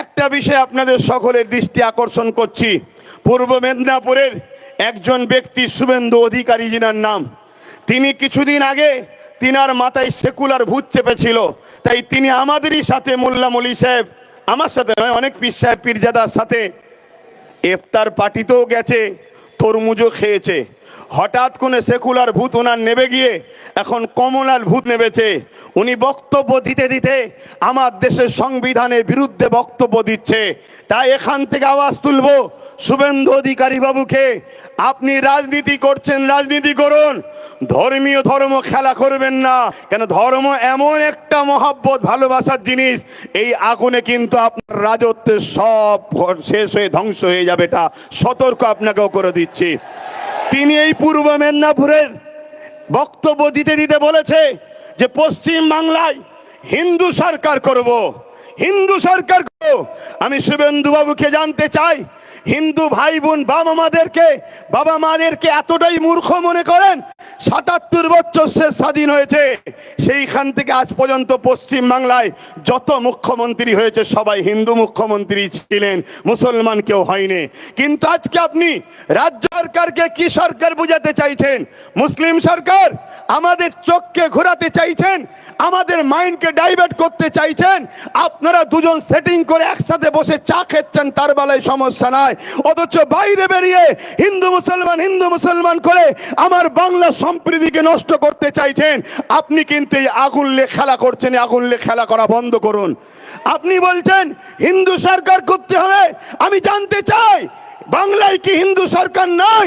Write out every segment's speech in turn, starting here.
একটা বিষয় আপনাদের সকলের দৃষ্টি আকর্ষণ করছি। পূর্ব মেদিনীপুরের একজন ব্যক্তি শুভেন্দু অধিকারী জিনার নাম। তিনি কিছুদিন আগে তিনার মাথায় সেকুলার ভূত চেপেছিল। তাই তিনি আমাদেরই সাথে মোল্লা মলি সাহেব, আমার সাথে নয়, অনেক পীর সাহেব, পীরজাদার সাথে ইফতার পার্টিতেও গেছে, তরমুজও খেয়েছে। হঠাৎ করে সেকুলার ভূত ওনার নেবে গিয়ে এখন কমলার ভূত নেবেছে। উনি বক্তব্য দিতে দিতে আমার দেশের সংবিধানের বিরুদ্ধে বক্তব্য দিচ্ছে। তাই এখান থেকে আওয়াজ তুলব। শুভেন্দু অধিকারী বাবুকে, আপনি রাজনীতি করছেন, রাজনীতি করুন। ধর্মীয় ধর্ম খেলা করবেন না। কেন ধর্ম এমন একটা মহাব্বত, ভালোবাসার জিনিস, এই আগুনে কিন্তু আপনার রাজত্বের সব শেষ হয়ে ধ্বংস হয়ে যাবে এটা সতর্ক আপনাকেও করে দিচ্ছি। তিনি এই পূর্ব মেদিনীপুরের বক্তব্য দিতে দিতে বলেছে যে পশ্চিম বাংলায় হিন্দু সরকার করব হিন্দু সরকার করব। আমি শুভেন্দু বাবুকে জানতে চাই হিন্দু ভাই বোন বাবা মাদেরকে বাবা মাদেরকে এতটাই মূর্খ মনে করেন, সাতাত্তর বছর সে স্বাধীন হয়েছে। সেইখান থেকে আজ পর্যন্ত পশ্চিম বাংলায় যত মুখ্যমন্ত্রী হয়েছে, সবাই হিন্দু মুখ্যমন্ত্রী ছিলেন, মুসলমান কেউ হয়নি। কিন্তু আজকে আপনি রাজ্য সরকারকে কি সরকার বুঝাতে চাইছেন? মুসলিম সরকার আমাদের চোখকে ঘোরাতে চাইছেন, আমাদের মাইন্ডকে ডাইভার্ট করতে চাইছেন, আপনারা দুজন সেটিং করে একসাথে বসে চা খেচ্ছেন, তার বেলায় সমস্যা নাই। অথচ বাইরে বেরিয়ে হিন্দু মুসলমান হিন্দু মুসলমান করে আমার বাংলা সম্প্রীতিকে নষ্ট করতে চাইছেন। আপনি কিন্তু এই আগুন লে খেলা করছেন আগুন লে খেলা করা বন্ধ করুন। আপনি বলছেন, হিন্দু সরকার করতে হবে। আমি জানতে চাই, বাংলায় কি হিন্দু সরকার নাই?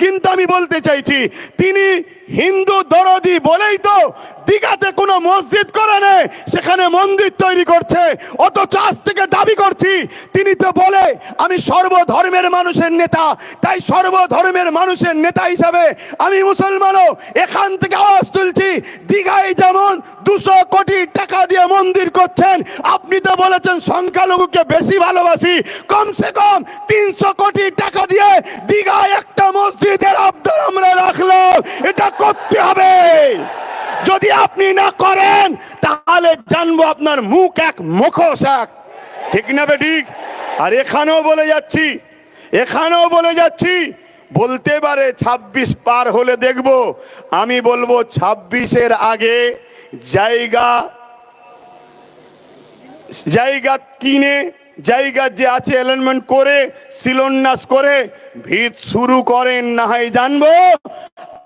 কিন্তু আমি বলতে চাইছি, তিনি হিন্দু দরদি বলেই তো দীঘাতে কোনো মসজিদ করে নেই সেখানে মন্দির তৈরি করছে অত চাষ থেকে দাবি করছি, তিনি তো বলে, আমি সর্বধর্মের মানুষের নেতা, তাই সর্বধর্মের মানুষের নেতা হিসাবে আমি মুসলমানও এখান থেকে আওয়াজ তুলছি দীঘায় যেমন দুশো কোটি টাকা দিয়ে মন্দির করছেন, আপনি তো বলেছেন সংখ্যালঘুকে বেশি ভালোবাসি। কমসে কম তিনশো কোটি টাকা দিয়ে দীঘায় একটা মসজিদের আবদার আমরা রাখলাম। এটা করতে হবে। যদি আপনি না করেন, তাহলে জানব আপনার মুখ এক মুখোশ এক। ঠিক না বে ঠিক? আর এখানেও বলে যাচ্ছি, এখানেও বলে যাচ্ছি বলতে পারে ২৬ পার হলে দেখব। আমি বলব ছাব্বিশের আগে জায়গা জায়গা কিনে, জায়গা যে আছে অ্যালাইনমেন্ট করে, শিলন্যাস করে, ভিত শুরু করেন না হয় জানব।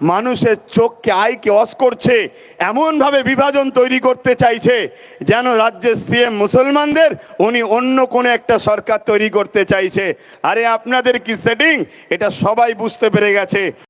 মানুষের চোখকে আয়কে অস করছে, এমনভাবে বিভাজন তৈরি করতে চাইছে, যেন রাজ্যের সিএম মুসলমানদের উনি অন্য কোনো একটা সরকার তৈরি করতে চাইছে। আরে আপনাদের কি সেটিং এটা সবাই বুঝতে পেরে গেছে।